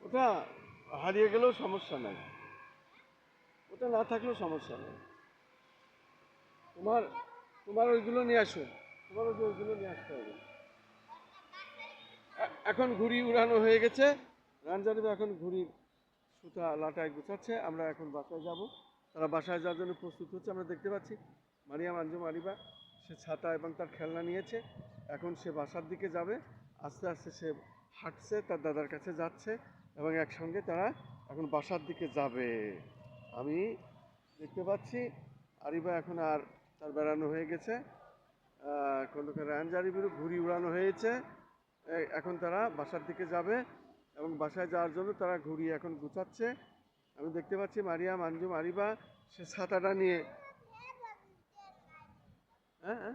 ওটা হারিয়ে গেলেও সমস্যা নাই। ওটা না থাকলেও সমস্যা নেই। তোমার তোমার ওইগুলো নিয়ে আসো। তোমার ওই ওইগুলো নিয়ে আসতে হবে। এখন ঘুড়ি উড়ানো হয়ে গেছে। রানজারিবা এখন ঘুড়ির সুতা লাটায় গুছাচ্ছে। আমরা এখন বাসায় যাব। তারা বাসায় যাওয়ার জন্য প্রস্তুত হচ্ছে। আমরা দেখতে পাচ্ছি। মারিয়াম আঞ্জুম আরিবা সে ছাতা এবং তার খেলনা নিয়েছে। এখন সে বাসার দিকে যাবে। আস্তে আস্তে সে হাঁটছে, তার দাদার কাছে যাচ্ছে এবং একসঙ্গে তারা এখন বাসার দিকে যাবে। আমি দেখতে পাচ্ছি আরিবা এখন আর তার বেড়ানো হয়ে গেছে। খন্দকার রানজারিবিরও ঘুড়ি উড়ানো হয়েছে। এখন তারা বাসার দিকে যাবে এবং বাসায় যাওয়ার জন্য তারা ঘুড়ি এখন গুছাচ্ছে। আমি দেখতে পাচ্ছি মারিয়া আঞ্জুম আরিবা সে ছাতাটা নিয়ে হ্যাঁ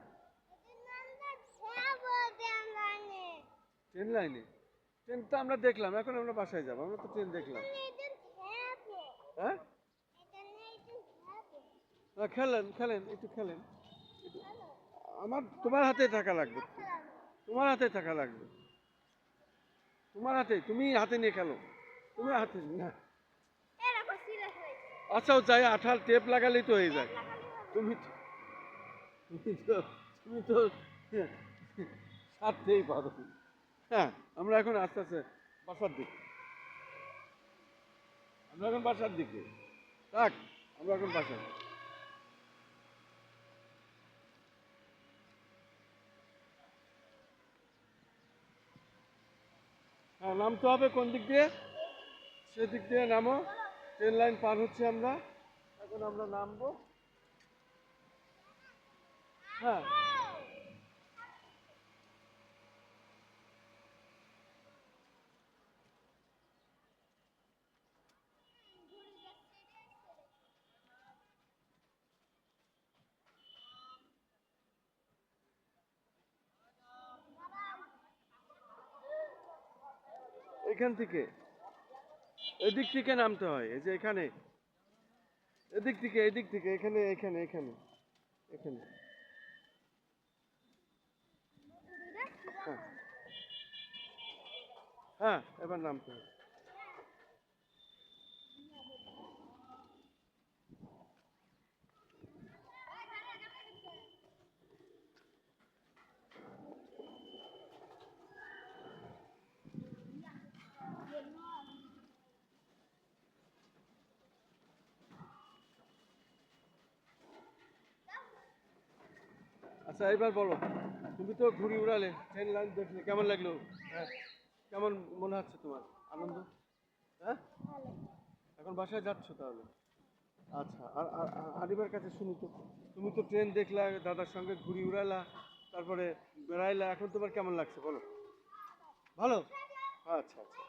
ট্রেন লাইনে ট্রেন তো আমরা দেখলাম এখন আমরা বাসায় যাব আমরা তো ট্রেন দেখলাম। হ্যাঁ? খেলেন খেলেন একটু খেলেন। আমার তোমার হাতে থাকা লাগবে। তোমার হাতে থাকা লাগবে। তোমার হাতে তুমি হাতে নিয়ে খেলো। তুমি হাতে না। আচ্ছা ও যাই আঠাল টেপ লাগালেই তো হয়ে যায়। তুমি তুমি তো তুমি তো সারতেই পারো। হ্যাঁ আমরা এখন আস্তে আস্তে বাসার দিকে। আমরা এখন বাসার দিকে। থাক, আমরা এখন বাসায়। হ্যাঁ নামতে হবে কোন দিক দিয়ে? সেদিক দিয়ে নামো। ট্রেন লাইন পার হচ্ছে আমরা। এখন আমরা নামবো। হ্যাঁ। এখান থেকে। এদিক থেকে নামতে হয়, এই যে এখানে। এদিক থেকে এদিক থেকে, এখানে এখানে এখানে এখানে। হ্যাঁ। হ্যাঁ এবার নামতে হবে। আচ্ছা এবার বলো। তুমি তো ঘুড়ি উড়ালে ট্রেন লাইন দেখলে, কেমন লাগল? হ্যাঁ কেমন মনে হচ্ছে তোমার? আনন্দ? হ্যাঁ? এখন বাসায় যাচ্ছ তাহলে? আচ্ছা আর আরিবার কাছে শুনি তো। তুমি তো ট্রেন দেখলা, দাদার সঙ্গে ঘুরি উড়ালা, তারপরে বেড়াইলা, এখন তোমার কেমন লাগছে, বলো? ভালো? আচ্ছা আচ্ছা।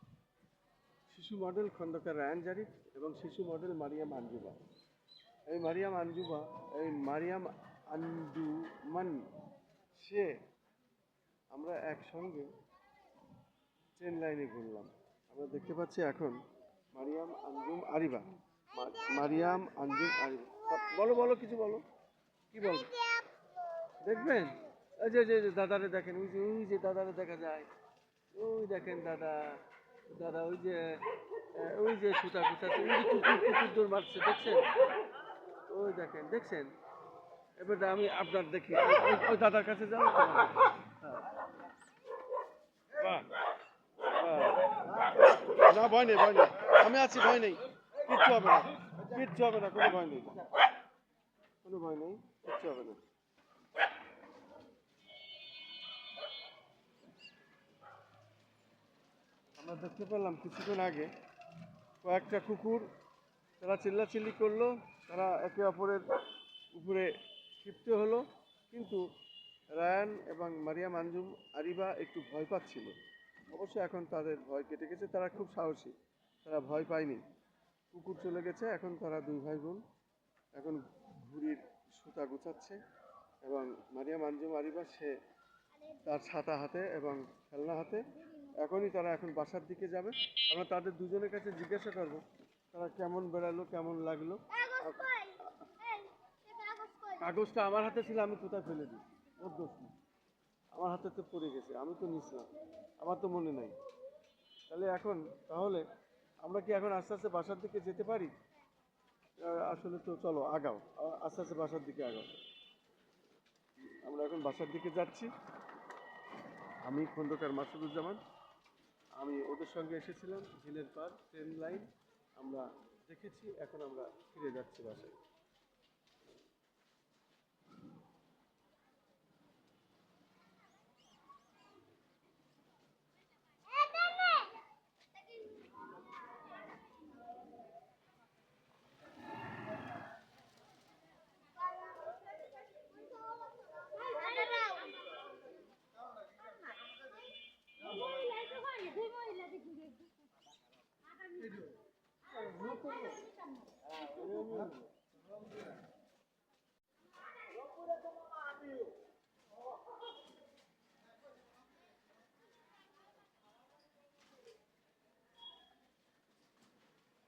শিশু মডেল খন্দকার রায়ান জারিফ এবং শিশু মডেল মারিয়াম আঞ্জুবা এই মারিয়াম আঞ্জুবা এই মারিয়াম আঞ্জুমান, সে আমরা একসঙ্গে ট্রেন লাইনে ঘুরলাম। আমরা দেখতে পাচ্ছি এখন মারিয়াম আঞ্জুম আরিবা। মারিয়াম আঞ্জুম আরিবা। বলো বলো, কিছু বলো। কি বলো? দেখবেন? এই যে দাদারে দেখেন। ওই যে ওই যে, দাদারে দেখা যায়। ওই দেখেন দাদা। দাদা, ওই যে ওই যে সুতা যে কুকুর মারছে, দেখছেন? ওই দেখেন, দেখছেন? এবার আমি আপনার দেখি, ওই- দাদার কাছে যাও হ্যাঁ। বাহ। না, ভয় নেই ভয় নেই। আমি আছি, ভয় নেই। কিচ্ছু হবে না। কিচ্ছু হবে না, কোনো ভয় নেই। কোনো ভয় নেই, কিচ্ছু হবে না। আমরা দেখতে পেলাম কিছুক্ষণ আগে কয়েকটা কুকুর, তারা চিল্লাচিল্লি করল, তারা একে অপরের উপরে ক্ষিপ্ত হলো, কিন্তু রায়ান এবং মারিয়া মানজুম আরিবা একটু ভয় পাচ্ছিল। অবশ্য এখন তাদের ভয় কেটে গেছে, তারা খুব সাহসী, তারা ভয় পায়নি। কুকুর চলে গেছে, এখন তারা দুই ভাই বোন এখন ঘুড়ির সুতা গুছাচ্ছে এবং মারিয়া আঞ্জুম আরিবা, সে তার ছাতা হাতে এবং খেলনা হাতে এখনই তারা এখন বাসার দিকে যাবে। আমরা তাদের দুজনের কাছে জিজ্ঞাসা করব, তারা কেমন বেড়ালো, কেমন লাগল। কাগজটা আমার হাতে ছিল, আমি কোথায় ফেলে দিই? ওর দোষ। আমার হাতে তো পড়ে গেছে, আমি তো নিছিলাম। আমার তো মনে নাই। তাহলে এখন, তাহলে আমরা কি এখন আস্তে আস্তে বাসার দিকে যেতে পারি? আসলে তো চলো, আগাও। আস্তে আস্তে বাসার দিকে আগাও। আমরা এখন বাসার দিকে যাচ্ছি। আমি খন্দকার মাসুদুজ্জামান। আমি ওদের সঙ্গে এসেছিলাম, ঝিলের পার ট্রেন লাইন আমরা দেখেছি, এখন আমরা ফিরে যাচ্ছি বাসায়।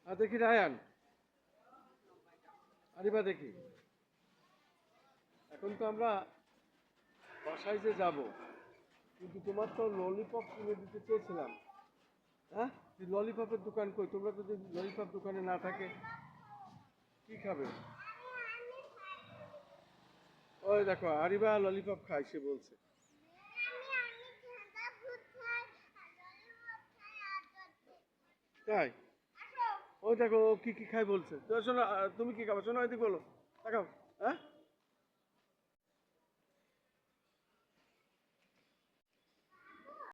দেখি রায়ান। আরিবা দেখি। এখন তো আমরা বাসায় যে যাব, কিন্তু তোমার তো ললিপপ কিনে দিতে চেয়েছিলাম। হ্যাঁ? ললিপপের দোকান কই? তোমরা যদি ললিপপ দোকানে না থাকে, কি খাবে? ওই দেখো, আরিবা ললিপপ খায়, সে বলছে। তাই? ওই দেখো কি কি খায় বলছে? তো শোনো তুমি কি খাবে? শোনো, এদিকে বলো। দেখাও হ্যাঁ?